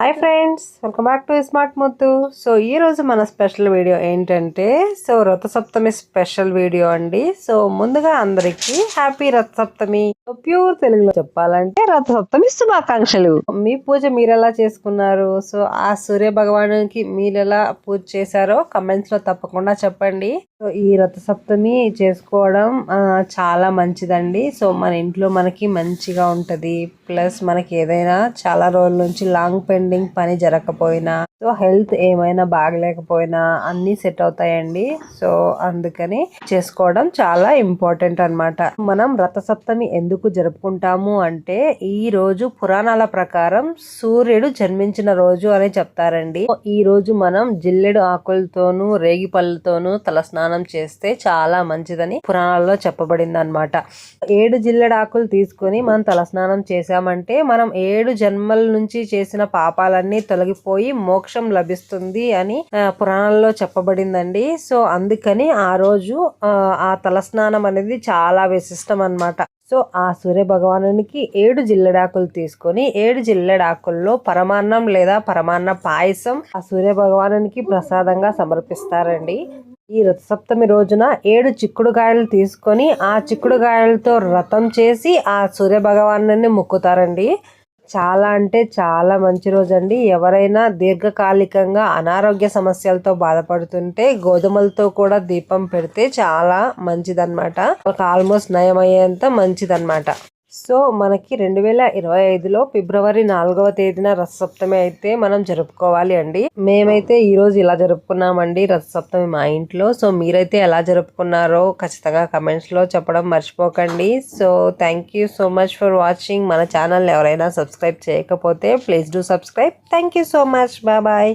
Hi friends welcome back to smart Muthu. So ఈ రోజు మన స్పెషల్ వీడియో ఏంటంటే so Ratha Saptami special video అండి. సో ముందుగా అందరికీ హ్యాపీ రథ సప్తమి ప్యూర్ తెలుగులో చెప్పాలంటే రథ సప్తమి శుభాకాంక్షలు. మీ పూజ మీరు ఎలా చేసుకున్నారు? సో ఆ సూర్య భగవానుకి మీరు ఎలా పూజ చేశారో కమెంట్స్లో తప్పకుండా చెప్పండి. సో ఈ రథ సప్తమి చేసుకోవడం చాలా మంచిదండి. సో మన ఇంట్లో మనకి మంచిగా ఉంటది. ప్లస్ మనకి ఏదైనా చాలా రోజుల నుంచి లాంగ్ పెండ్ పెండింగ్ పని జరగకపోయినా సో హెల్త్ ఏమైనా బాగలేకపోయినా అన్ని సెట్ అవుతాయండి. సో అందుకని చేసుకోవడం చాలా ఇంపార్టెంట్ అన్నమాట. మనం రథ సప్తమి ఎందుకు జరుపుకుంటాము అంటే ఈ రోజు పురాణాల ప్రకారం సూర్యుడు జన్మించిన రోజు అని చెప్తారండి. ఈ రోజు మనం జిల్లెడు ఆకులతోనూ రేగి పళ్ళతోనూ తలస్నానం చేస్తే చాలా మంచిదని పురాణాల్లో చెప్పబడింది అనమాట ఏడు జిల్లెడు ఆకులు తీసుకొని మనం తలస్నానం చేసామంటే మనం ఏడు జన్మల నుంచి చేసిన పాపాలన్నీ తొలగిపోయి మోక్షం లభిస్తుంది అని పురాణాల్లో చెప్పబడిందండి. సో అందుకని ఆ రోజు ఆ, తలస్నానం అనేది చాలా విశిష్టం అన్నమాట. సో ఆ సూర్య భగవానునికి ఏడు జిల్లెడాకులు తీసుకొని ఏడు జిల్లెడాకుల్లో పరమాన్నం లేదా పరమాన్న పాయసం ఆ సూర్య భగవానునికి ప్రసాదంగా సమర్పిస్తారండి. ఈ రథసప్తమి రోజున ఏడు చిక్కుడుకాయలు తీసుకొని ఆ చిక్కుడుకాయలతో రథం చేసి ఆ సూర్య భగవాను మొక్కుతారండి. చాలా అంటే చాలా మంచి రోజు అండి ఎవరైనా దీర్ఘకాలికంగా అనారోగ్య సమస్యలతో బాధపడుతుంటే గోధుమలతో కూడా దీపం పెడితే చాలా మంచిదన్నమాట. వాళ్ళకి ఆల్మోస్ట్ నయమయ్యేంత మంచిదన్నమాట. సో మనకి రెండు వేల ఇరవై ఐదులో ఫిబ్రవరి నాలుగవ తేదీన రథసప్తమి అయితే మనం జరుపుకోవాలి అండి. మేమైతే ఈరోజు ఇలా జరుపుకున్నామండి రథసప్తమి మా ఇంట్లో. సో మీరైతే ఎలా జరుపుకున్నారో ఖచ్చితంగా కమెంట్స్లో చెప్పడం మర్చిపోకండి. So thank you so much for watching మన ఛానల్ ఎవరైనా సబ్స్క్రైబ్ చేయకపోతే please do subscribe thank you so much bye